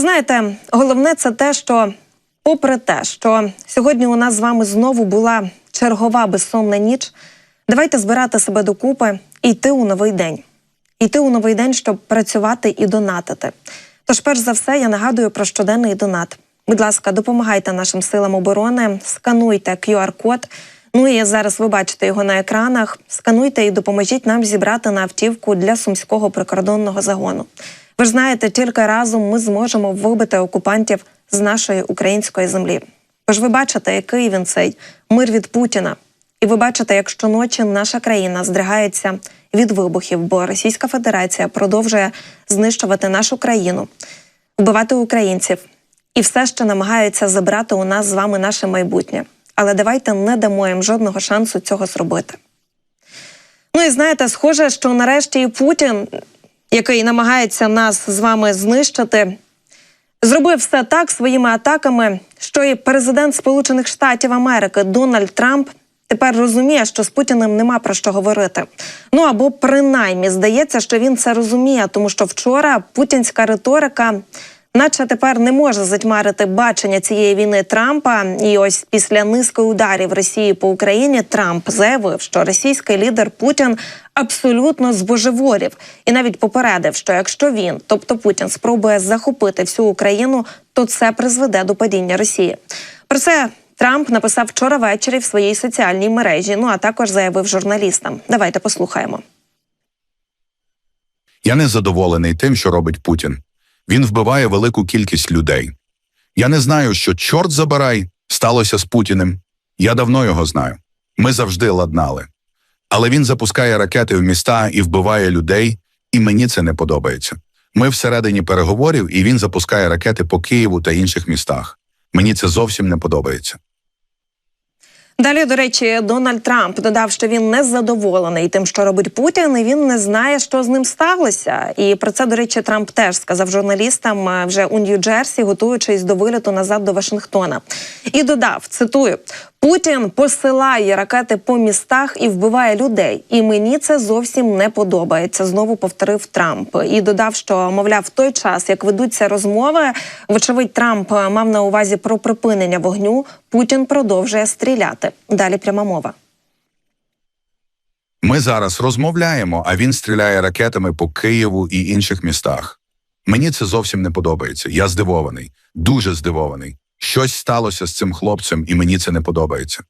Знаєте, головне це те, що, попри те, що сьогодні у нас з вами знову була чергова безсонна ніч, давайте збирати себе докупи і йти у новий день. Йти у новий день, щоб працювати і донатити. Тож, перш за все, я нагадую про щоденний донат. Будь ласка, допомагайте нашим силам оборони, скануйте QR-код. Ну і зараз ви бачите його на екранах. Скануйте і допоможіть нам зібрати на автівку для сумського прикордонного загону. Ви ж знаєте, тільки разом ми зможемо вибити окупантів з нашої української землі. Тож ви бачите, який він цей мир від Путіна. І ви бачите, як щоночі наша країна здригається від вибухів, бо Російська Федерація продовжує знищувати нашу країну, вбивати українців і все ще намагається забрати у нас з вами наше майбутнє. Але давайте не дамо їм жодного шансу цього зробити. Ну і знаєте, схоже, що нарешті Путін, який намагається нас з вами знищити, зробив все так своїми атаками, що і президент Сполучених Штатів Америки Дональд Трамп тепер розуміє, що з Путіним нема про що говорити. Ну або принаймні здається, що він це розуміє, тому що вчора путінська риторика. Наче тепер не може затьмарити бачення цієї війни Трампа, і ось після низки ударів Росії по Україні Трамп заявив, що російський лідер Путін абсолютно збожеворів, і навіть попередив, що якщо він, тобто Путін, спробує захопити всю Україну, то це призведе до падіння Росії. Про це Трамп написав вчора ввечері в своїй соціальній мережі. Ну а також заявив журналістам. Давайте послухаємо. Я не задоволений тим, що робить Путін. Він вбиває велику кількість людей. Я не знаю, що чорт забирай сталося з Путіним. Я давно його знаю. Ми завжди ладнали. Але він запускає ракети в міста і вбиває людей, і мені це не подобається. Ми всередині переговорів, і він запускає ракети по Києву та інших містах. Мені це зовсім не подобається. Далі, до речі, Дональд Трамп додав, що він не задоволений тим, що робить Путін, і він не знає, що з ним сталося. І про це, до речі, Трамп теж сказав журналістам е, вже у Нью-Джерсі, готуючись до виліту назад до Вашингтона. І додав: цитую: Путін посилає ракети по містах і вбиває людей. І мені це зовсім не подобається. Знову повторив Трамп і додав, що мовляв, в той час, як ведуться розмови, вочевидь, Трамп мав на увазі про припинення вогню. Путін продовжує стріляти. Далі пряма мова. Ми зараз розмовляємо, а він стріляє ракетами по Києву і інших містах. Мені це зовсім не подобається. Я здивований, дуже здивований. Щось сталося з цим хлопцем, і мені це не подобається.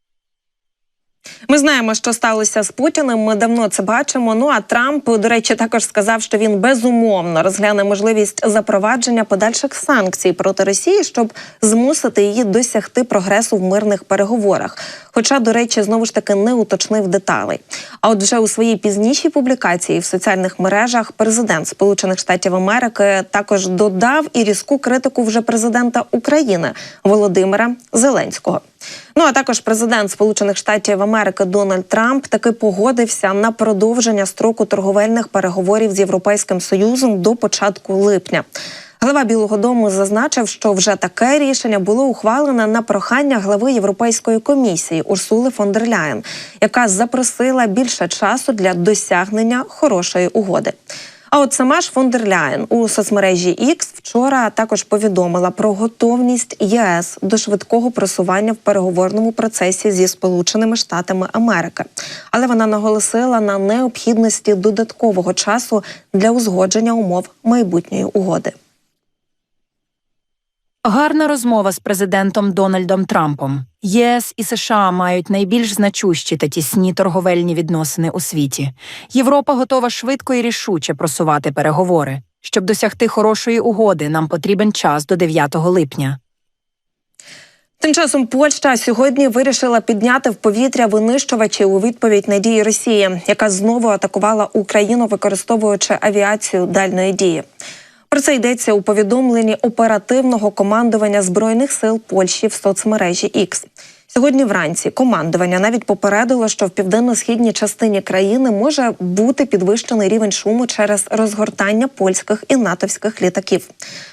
Ми знаємо, що сталося з Путіним. Ми давно це бачимо. Ну а Трамп, до речі, також сказав, що він безумовно розгляне можливість запровадження подальших санкцій проти Росії, щоб змусити її досягти прогресу в мирних переговорах. Хоча, до речі, знову ж таки не уточнив деталей. А от вже у своїй пізнішій публікації в соціальних мережах президент Сполучених Штатів Америки також додав і різку критику вже президента України Володимира Зеленського. Ну а також президент Сполучених Штатів Америки Дональд Трамп таки погодився на продовження строку торговельних переговорів з Європейським Союзом до початку липня. Глава Білого Дому зазначив, що вже таке рішення було ухвалене на прохання глави Європейської комісії Урсули фон дер Ляєн, яка запросила більше часу для досягнення хорошої угоди. А от сама ж фон у соцмережі X вчора також повідомила про готовність ЄС до швидкого просування в переговорному процесі зі Сполученими Штатами Америки. Але вона наголосила на необхідності додаткового часу для узгодження умов майбутньої угоди. Гарна розмова з президентом Дональдом Трампом. ЄС і США мають найбільш значущі та тісні торговельні відносини у світі. Європа готова швидко і рішуче просувати переговори. Щоб досягти хорошої угоди, нам потрібен час до 9 липня. Тим часом Польща сьогодні вирішила підняти в повітря винищувачі у відповідь на дії Росії, яка знову атакувала Україну, використовуючи авіацію дальної дії. Про це йдеться у повідомленні оперативного командування збройних сил Польщі в соцмережі X. Сьогодні вранці командування навіть попередило, що в південно-східній частині країни може бути підвищений рівень шуму через розгортання польських і натовських літаків.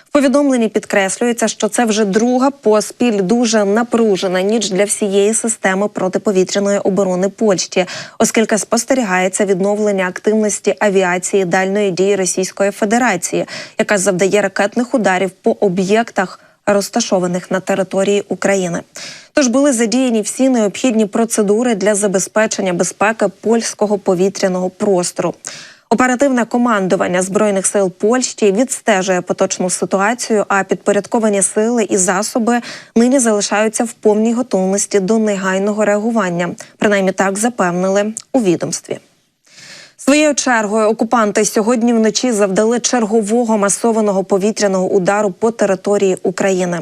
В повідомленні підкреслюється, що це вже друга поспіль дуже напружена ніч для всієї системи протиповітряної оборони Польщі, оскільки спостерігається відновлення активності авіації дальної дії Російської Федерації, яка завдає ракетних ударів по об'єктах розташованих на території України. Тож були задіяні всі необхідні процедури для забезпечення безпеки польського повітряного простору. Оперативне командування збройних сил Польщі відстежує поточну ситуацію, а підпорядковані сили і засоби нині залишаються в повній готовності до негайного реагування. Принаймні так запевнили у відомстві. Своєю чергою окупанти сьогодні вночі завдали чергового масованого повітряного удару по території України.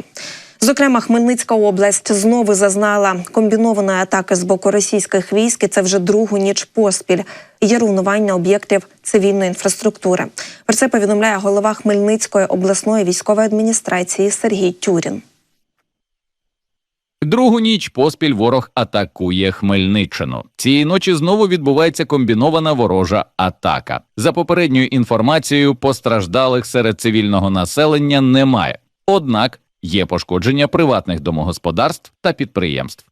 Зокрема, Хмельницька область знову зазнала комбінованої атаки з боку російських військ. і Це вже другу ніч поспіль. Є руйнування об'єктів цивільної інфраструктури. Про це повідомляє голова Хмельницької обласної військової адміністрації Сергій Тюрін. Другу ніч поспіль ворог атакує Хмельниччину. Цієї ночі знову відбувається комбінована ворожа атака. За попередньою інформацією, постраждалих серед цивільного населення немає. Однак є пошкодження приватних домогосподарств та підприємств.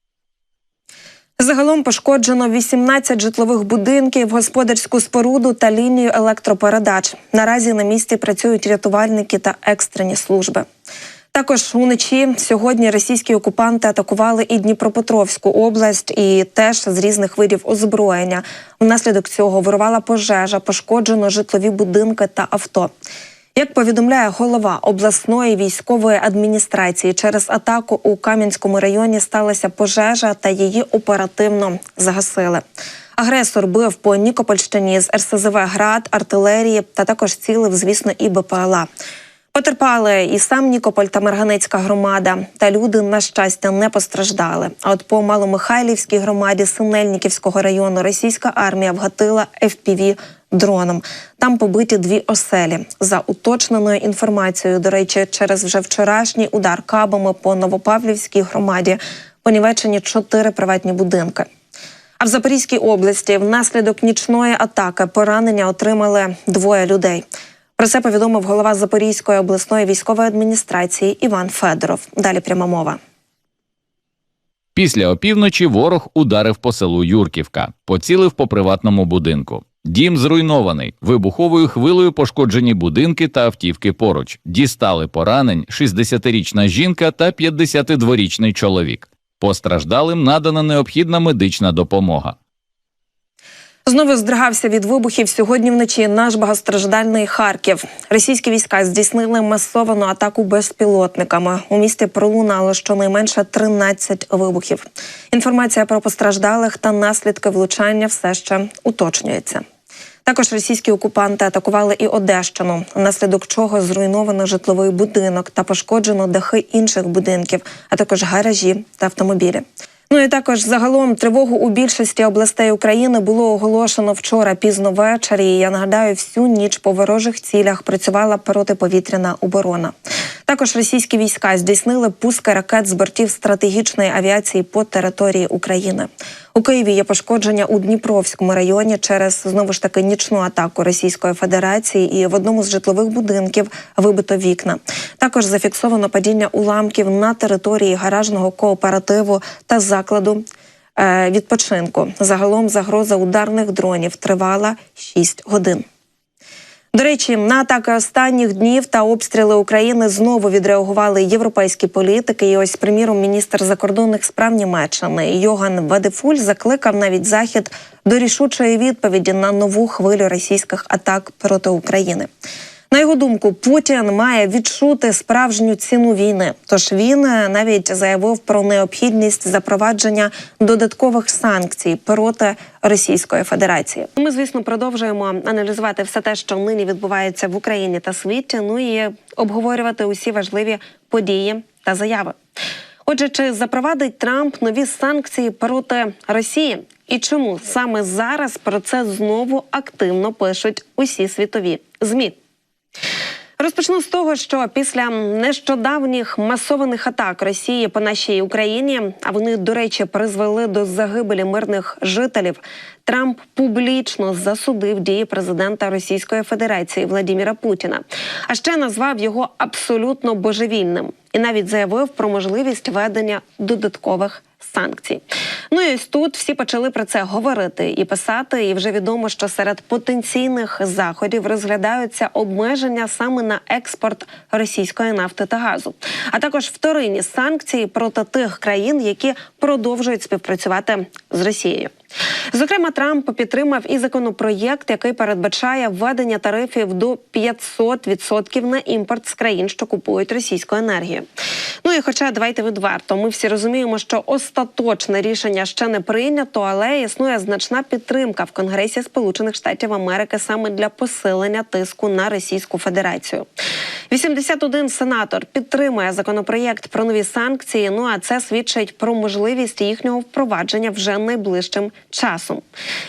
Загалом пошкоджено 18 житлових будинків, господарську споруду та лінію електропередач. Наразі на місці працюють рятувальники та екстрені служби. Також уночі сьогодні російські окупанти атакували і Дніпропетровську область, і теж з різних видів озброєння. Внаслідок цього вирувала пожежа, пошкоджено житлові будинки та авто. Як повідомляє голова обласної військової адміністрації, через атаку у Кам'янському районі сталася пожежа та її оперативно загасили. Агресор бив по Нікопольщині з РСЗВ град, артилерії та також цілив, звісно, і БПЛА. Потерпали і сам Нікополь та Марганецька громада, та люди, на щастя, не постраждали. А от по Маломихайлівській громаді Синельниківського району російська армія вгатила FPV дроном. Там побиті дві оселі. За уточненою інформацією, до речі, через вже вчорашній удар кабами по Новопавлівській громаді понівечені чотири приватні будинки. А в Запорізькій області внаслідок нічної атаки поранення отримали двоє людей. Про це повідомив голова Запорізької обласної військової адміністрації Іван Федоров. Далі пряма мова. Після опівночі ворог ударив по селу Юрківка, поцілив по приватному будинку. Дім зруйнований, вибуховою хвилею пошкоджені будинки та автівки поруч. Дістали поранень 60-річна жінка та 52-річний чоловік. Постраждалим надана необхідна медична допомога. Знову здригався від вибухів сьогодні вночі наш багатостраждальний Харків. Російські війська здійснили масовану атаку безпілотниками. У місті пролунало щонайменше 13 вибухів. Інформація про постраждалих та наслідки влучання все ще уточнюється. Також російські окупанти атакували і Одещину, внаслідок чого зруйновано житловий будинок та пошкоджено дахи інших будинків, а також гаражі та автомобілі. Ну і також загалом тривогу у більшості областей України було оголошено вчора пізно ввечері. Я нагадаю, всю ніч по ворожих цілях працювала протиповітряна оборона. Також російські війська здійснили пуски ракет з бортів стратегічної авіації по території України. У Києві є пошкодження у Дніпровському районі через знову ж таки нічну атаку Російської Федерації, і в одному з житлових будинків вибито вікна. Також зафіксовано падіння уламків на території гаражного кооперативу та закладу. е, Відпочинку загалом загроза ударних дронів тривала 6 годин. До речі, на атаки останніх днів та обстріли України знову відреагували європейські політики. І ось, приміром, міністр закордонних справ Німеччини Йоган Вадефуль закликав навіть захід до рішучої відповіді на нову хвилю російських атак проти України. На його думку, Путін має відчути справжню ціну війни. Тож він е, навіть заявив про необхідність запровадження додаткових санкцій проти Російської Федерації. Ми, звісно, продовжуємо аналізувати все те, що нині відбувається в Україні та світі. Ну і обговорювати усі важливі події та заяви. Отже, чи запровадить Трамп нові санкції проти Росії? І чому саме зараз про це знову активно пишуть усі світові змі? Розпочну з того, що після нещодавніх масованих атак Росії по нашій Україні, а вони, до речі, призвели до загибелі мирних жителів. Трамп публічно засудив дії президента Російської Федерації Владіміра Путіна, а ще назвав його абсолютно божевільним і навіть заявив про можливість ведення додаткових санкцій. Ну і ось тут всі почали про це говорити і писати. І вже відомо, що серед потенційних заходів розглядаються обмеження саме на експорт російської нафти та газу, а також вторинні санкції проти тих країн, які продовжують співпрацювати з Росією. Зокрема, Трамп підтримав і законопроєкт, який передбачає введення тарифів до 500% на імпорт з країн, що купують російську енергію. Ну і хоча давайте відверто, ми всі розуміємо, що остаточне рішення ще не прийнято, але існує значна підтримка в Конгресі Сполучених Штатів Америки саме для посилення тиску на Російську Федерацію. 81 сенатор підтримує законопроєкт про нові санкції. Ну а це свідчить про можливість їхнього впровадження вже найближчим часом.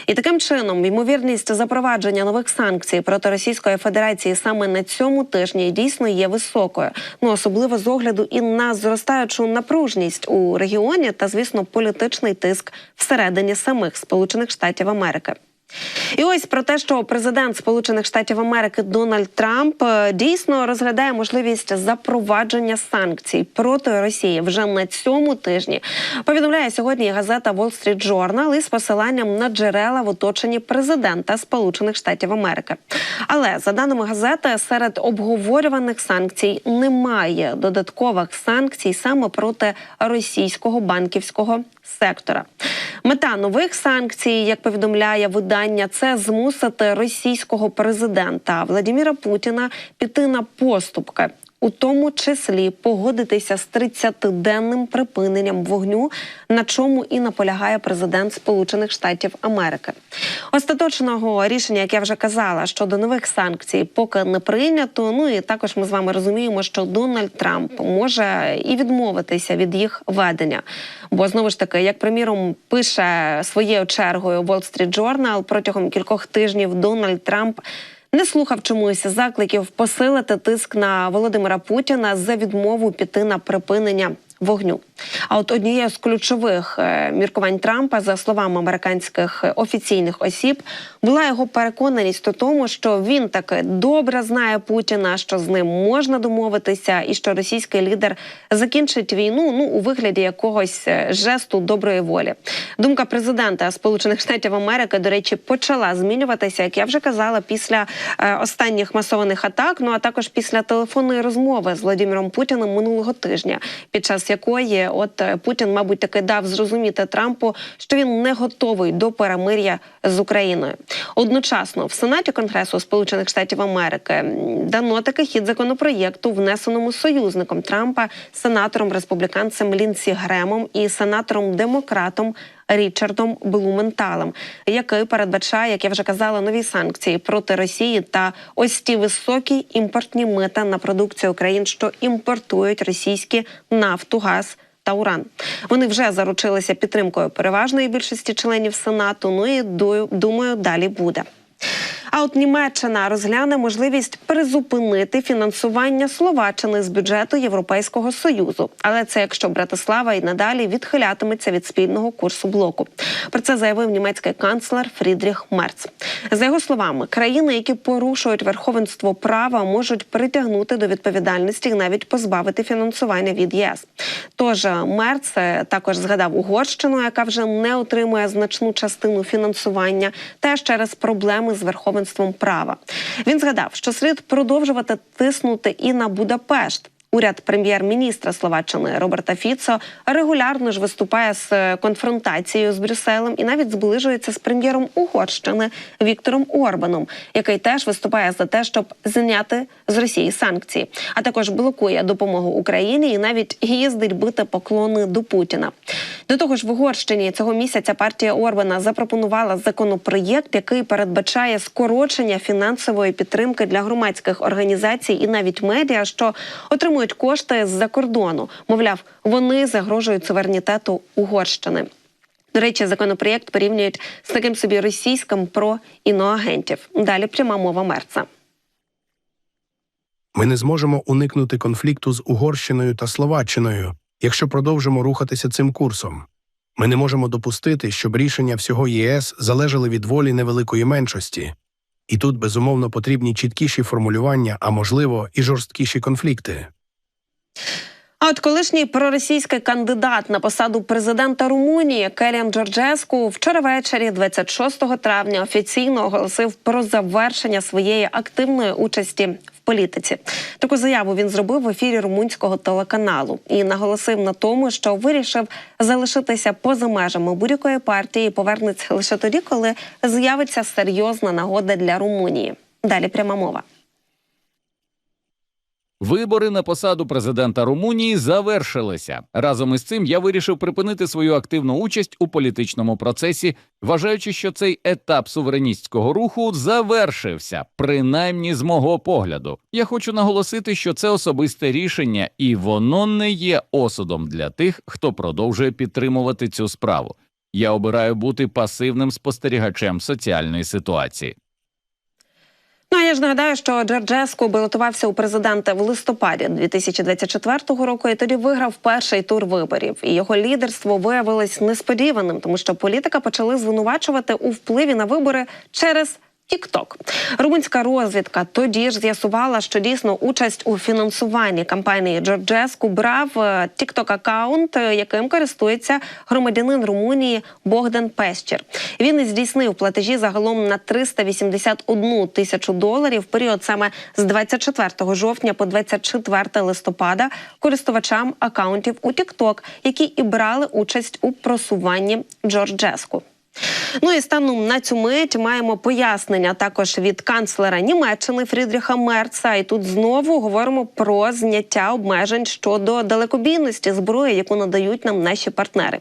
І таким чином ймовірність запровадження нових санкцій проти Російської Федерації саме на цьому тижні дійсно є високою. Ну особливо з огляду і на зростаючу напружність у регіоні та, звісно, політичний тиск всередині самих Сполучених Штатів Америки. І ось про те, що президент Сполучених Штатів Америки Дональд Трамп е, дійсно розглядає можливість запровадження санкцій проти Росії вже на цьому тижні. Повідомляє сьогодні газета Wall Street Journal із посиланням на джерела в оточенні президента Сполучених Штатів Америки. Але за даними газети, серед обговорюваних санкцій немає додаткових санкцій саме проти російського банківського сектора. Мета нових санкцій, як повідомляє видання, це змусити російського президента Владіміра Путіна піти на поступки. У тому числі погодитися з 30-денним припиненням вогню, на чому і наполягає президент Сполучених Штатів Америки. Остаточного рішення, як я вже казала, щодо нових санкцій поки не прийнято. Ну і також ми з вами розуміємо, що Дональд Трамп може і відмовитися від їх ведення. Бо знову ж таки, як приміром, пише своєю чергою Wall Street Journal, протягом кількох тижнів Дональд Трамп. Не слухав чомусь закликів посилити тиск на Володимира Путіна за відмову піти на припинення вогню. А от однією з ключових е, міркувань Трампа, за словами американських офіційних осіб, була його переконаність у тому, що він таки добре знає Путіна, що з ним можна домовитися, і що російський лідер закінчить війну ну у вигляді якогось е, жесту доброї волі. Думка президента Сполучених Штатів Америки, до речі, почала змінюватися, як я вже казала, після е, останніх масованих атак. Ну а також після телефонної розмови з Владимиром Путіним минулого тижня, під час якої от е, Путін, мабуть, таки дав зрозуміти Трампу, що він не готовий до перемир'я з Україною. Одночасно в Сенаті Конгресу Сполучених Штатів Америки дано таки хід законопроєкту, внесеному союзником Трампа, сенатором республіканцем Лінсі Гремом і сенатором демократом. Річардом Блументалем, який передбачає, як я вже казала, нові санкції проти Росії та ось ті високі імпортні мита на продукцію країн, що імпортують російські нафту, газ та уран. Вони вже заручилися підтримкою переважної більшості членів Сенату. Ну і ду- думаю, далі буде. А от Німеччина розгляне можливість призупинити фінансування Словаччини з бюджету Європейського союзу, але це якщо Братислава і надалі відхилятиметься від спільного курсу блоку. Про це заявив німецький канцлер Фрідріх Мерц. За його словами, країни, які порушують верховенство права, можуть притягнути до відповідальності і навіть позбавити фінансування від ЄС. Тож Мерц е, також згадав Угорщину, яка вже не отримує значну частину фінансування, теж через проблеми з верховенством права. Він згадав, що слід продовжувати тиснути і на Будапешт. Уряд прем'єр-міністра Словаччини Роберта Фіцо регулярно ж виступає з е, конфронтацією з Брюсселем і навіть зближується з прем'єром Угорщини Віктором Орбаном, який теж виступає за те, щоб зняти з Росії санкції, а також блокує допомогу Україні і навіть їздить бити поклони до Путіна. До того ж, в Угорщині цього місяця партія Орбана запропонувала законопроєкт, який передбачає скорочення фінансової підтримки для громадських організацій і навіть медіа, що отримують кошти з-за кордону. Мовляв, вони загрожують суверенітету Угорщини. До речі, законопроєкт порівнюють з таким собі російським про іноагентів. Далі пряма мова мерца. Ми не зможемо уникнути конфлікту з Угорщиною та Словаччиною, якщо продовжимо рухатися цим курсом. Ми не можемо допустити, щоб рішення всього ЄС залежали від волі невеликої меншості. І тут, безумовно, потрібні чіткіші формулювання, а можливо, і жорсткіші конфлікти. А от колишній проросійський кандидат на посаду президента Румунії Келіан Джорджеску вчора ввечері, 26 травня, офіційно оголосив про завершення своєї активної участі в політиці. Таку заяву він зробив в ефірі румунського телеканалу і наголосив на тому, що вирішив залишитися поза межами будь-якої партії. і Повернеться лише тоді, коли з'явиться серйозна нагода для Румунії. Далі пряма мова. Вибори на посаду президента Румунії завершилися. Разом із цим я вирішив припинити свою активну участь у політичному процесі, вважаючи, що цей етап сувереністського руху завершився, принаймні з мого погляду. Я хочу наголосити, що це особисте рішення, і воно не є осудом для тих, хто продовжує підтримувати цю справу. Я обираю бути пасивним спостерігачем соціальної ситуації. Ну а я ж нагадаю, що Джерджеску балотувався у президенти в листопаді 2024 року і тоді виграв перший тур виборів. І його лідерство виявилось несподіваним, тому що політика почали звинувачувати у впливі на вибори через. Тікток румунська розвідка тоді ж з'ясувала, що дійсно участь у фінансуванні кампанії Джорджеску брав тікток аккаунт, яким користується громадянин Румунії Богдан Пещер. Він здійснив платежі загалом на 381 тисячу доларів. в Період саме з 24 жовтня по 24 листопада користувачам акаунтів у TikTok, які і брали участь у просуванні Джорджеску. Ну і станом на цю мить маємо пояснення також від канцлера Німеччини Фрідріха Мерца. І тут знову говоримо про зняття обмежень щодо далекобійності зброї, яку надають нам наші партнери.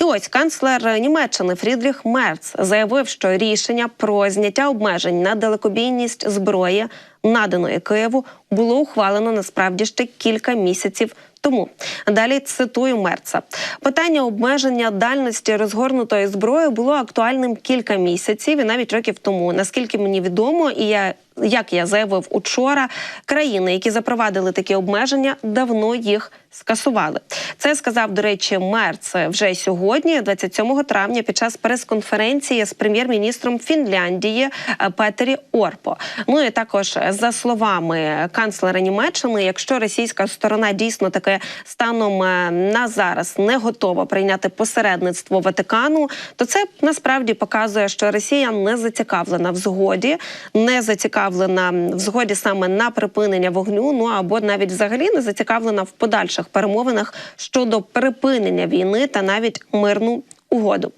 І ось канцлер Німеччини Фрідріх Мерц заявив, що рішення про зняття обмежень на далекобійність зброї, наданої Києву, було ухвалено насправді ще кілька місяців тому далі цитую Мерца. Питання обмеження дальності розгорнутої зброї було актуальним кілька місяців і навіть років тому. Наскільки мені відомо, і я як я заявив учора, країни, які запровадили такі обмеження, давно їх скасували. Це сказав, до речі, Мерц вже сьогодні, 27 травня, під час прес-конференції з прем'єр-міністром Фінляндії е, Петері Орпо. Ну і також за словами канцлера Німеччини, якщо російська сторона дійсно таке станом е, на зараз не готова прийняти посередництво Ватикану, то це насправді показує, що Росія не зацікавлена в згоді, не зацікавлена в згоді саме на припинення вогню. Ну або навіть взагалі не зацікавлена в подальших перемовинах щодо припинення війни та навіть мирну. Угоду,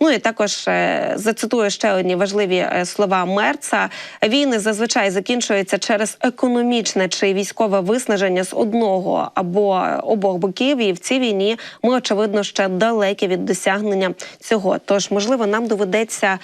ну і також е, зацитую ще одні важливі е, слова Мерца. Війни зазвичай закінчуються через економічне чи військове виснаження з одного або обох боків. І в цій війні ми очевидно ще далекі від досягнення цього. Тож, можливо, нам доведеться.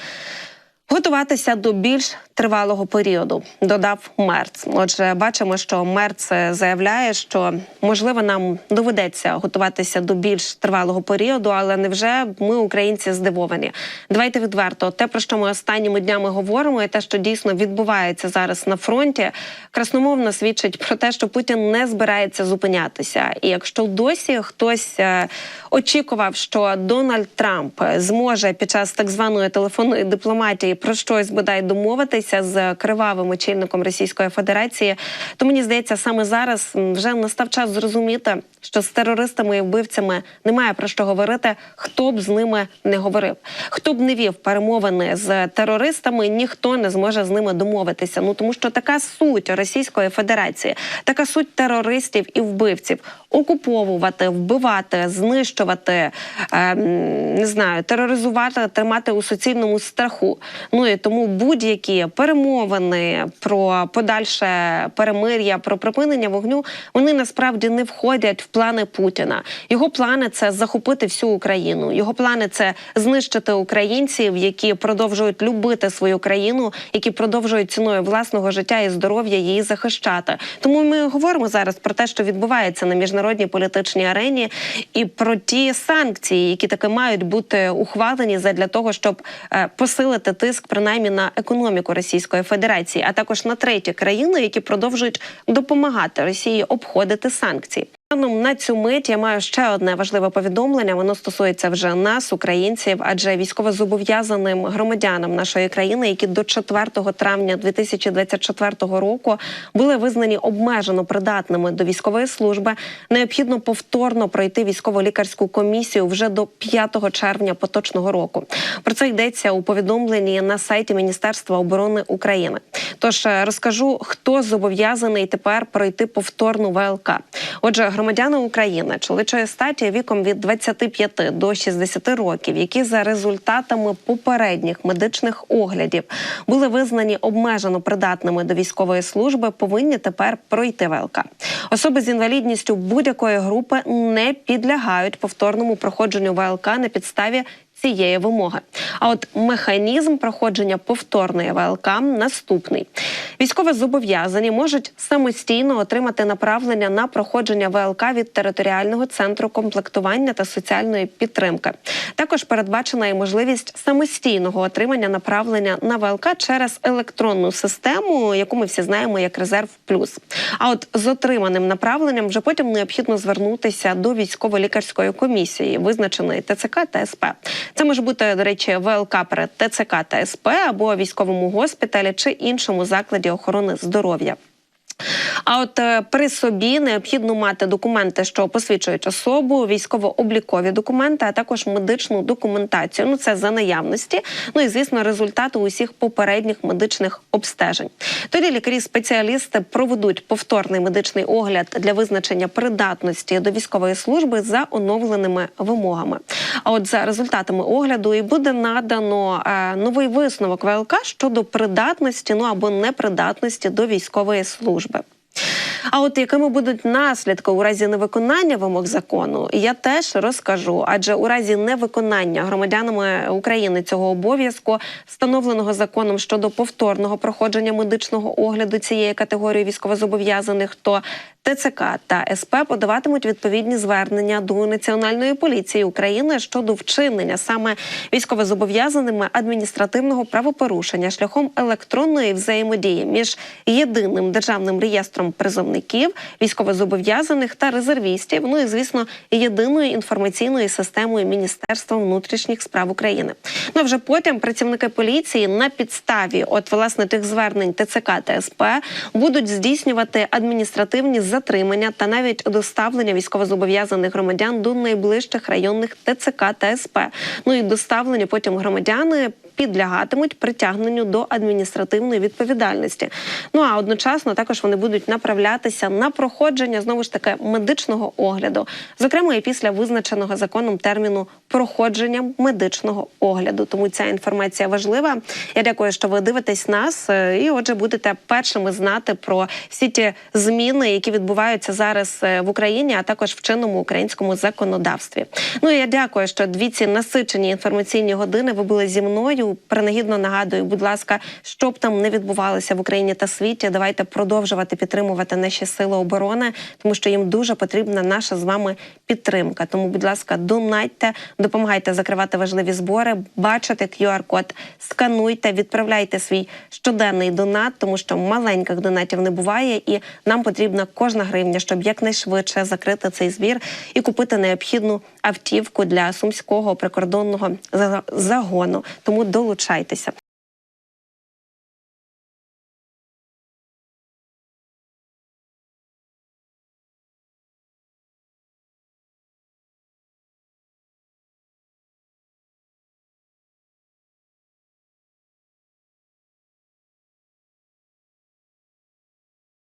Готуватися до більш тривалого періоду, додав Мерц. Отже, бачимо, що Мерц заявляє, що можливо нам доведеться готуватися до більш тривалого періоду, але невже ми, українці, здивовані? Давайте відверто, те, про що ми останніми днями говоримо, і те, що дійсно відбувається зараз на фронті, красномовно свідчить про те, що Путін не збирається зупинятися. І якщо досі хтось е, очікував, що Дональд Трамп зможе під час так званої телефонної дипломатії про щось бодай домовитися з кривавим очільником Російської Федерації, то мені здається, саме зараз вже настав час зрозуміти, що з терористами і вбивцями немає про що говорити, хто б з ними не говорив, хто б не вів перемовини з терористами, ніхто не зможе з ними домовитися. Ну тому що така суть Російської Федерації, така суть терористів і вбивців окуповувати, вбивати, знищувати, е, не знаю, тероризувати, тримати у суцільному страху. Ну і тому будь-які перемовини про подальше перемир'я, про припинення вогню, вони насправді не входять в плани Путіна. Його плани це захопити всю Україну. Його плани це знищити українців, які продовжують любити свою країну, які продовжують ціною власного життя і здоров'я її захищати. Тому ми говоримо зараз про те, що відбувається на міжнародній політичній арені, і про ті санкції, які таки мають бути ухвалені для того, щоб е, посилити тиск принаймні на економіку Російської Федерації, а також на треті країни, які продовжують допомагати Росії обходити санкції. Станом На цю мить я маю ще одне важливе повідомлення. Воно стосується вже нас, українців, адже військовозобов'язаним громадянам нашої країни, які до 4 травня 2024 року були визнані обмежено придатними до військової служби, необхідно повторно пройти військово-лікарську комісію вже до 5 червня поточного року. Про це йдеться у повідомленні на сайті Міністерства оборони України. Тож е, розкажу, хто зобов'язаний тепер пройти повторну ВЛК. Отже, громадяни України чоловічої статі віком від 25 до 60 років, які за результатами попередніх медичних оглядів були визнані обмежено придатними до військової служби, повинні тепер пройти ВЛК. Особи з інвалідністю будь-якої групи не підлягають повторному проходженню ВЛК на підставі цієї вимоги. А от механізм проходження повторної ВЛК наступний: військові зобов'язані можуть самостійно отримати направлення на проходження ВЛК від територіального центру комплектування та соціальної підтримки. Також передбачена і можливість самостійного отримання направлення на ВЛК через електронну систему, яку ми всі знаємо як резерв плюс. А от з отриманим направленням вже потім необхідно звернутися до військово-лікарської комісії, визначеної ТЦК та СП. Це може бути, до речі, ВЛК перед ТЦК та СП або військовому госпіталі чи іншому закладі охорони здоров'я. А от е, при собі необхідно мати документи, що посвідчують особу, військово-облікові документи, а також медичну документацію. Ну це за наявності. Ну і звісно, результати усіх попередніх медичних обстежень. Тоді лікарі-спеціалісти проведуть повторний медичний огляд для визначення придатності до військової служби за оновленими вимогами. А от за результатами огляду і буде надано е, новий висновок ВЛК щодо придатності, ну або непридатності до військової служби. bouge pas. А от якими будуть наслідки у разі невиконання вимог закону, я теж розкажу. Адже у разі невиконання громадянами України цього обов'язку, встановленого законом щодо повторного проходження медичного огляду цієї категорії військовозобов'язаних, то ТЦК та СП подаватимуть відповідні звернення до Національної поліції України щодо вчинення саме військовозобов'язаними адміністративного правопорушення шляхом електронної взаємодії між єдиним державним реєстром призовників, військовозобов'язаних та резервістів. Ну і звісно, єдиною інформаційною системою Міністерства внутрішніх справ України. Ну вже потім працівники поліції на підставі от власне тих звернень ТЦК та СП будуть здійснювати адміністративні затримання та навіть доставлення військовозобов'язаних громадян до найближчих районних ТЦК та СП. Ну і доставлення потім громадяни підлягатимуть притягненню до адміністративної відповідальності. Ну а одночасно також вони будуть направлятися на проходження знову ж таки медичного огляду, зокрема і після визначеного законом терміну проходження медичного огляду. Тому ця інформація важлива. Я дякую, що ви дивитесь нас, е, і отже, будете першими знати про всі ті зміни, які відбуваються зараз е, в Україні, а також в чинному українському законодавстві. Ну і я дякую, що дві ці насичені інформаційні години ви були зі мною. Принагідно нагадую, будь ласка, що б там не відбувалося в Україні та світі. Давайте продовжувати підтримувати наші сили оборони, тому що їм дуже потрібна наша з вами підтримка. Тому, будь ласка, донатьте, допомагайте закривати важливі збори. Бачите QR-код, скануйте, відправляйте свій щоденний донат, тому що маленьких донатів не буває, і нам потрібна кожна гривня, щоб якнайшвидше закрити цей збір і купити необхідну автівку для сумського прикордонного загону. Тому долучайтеся.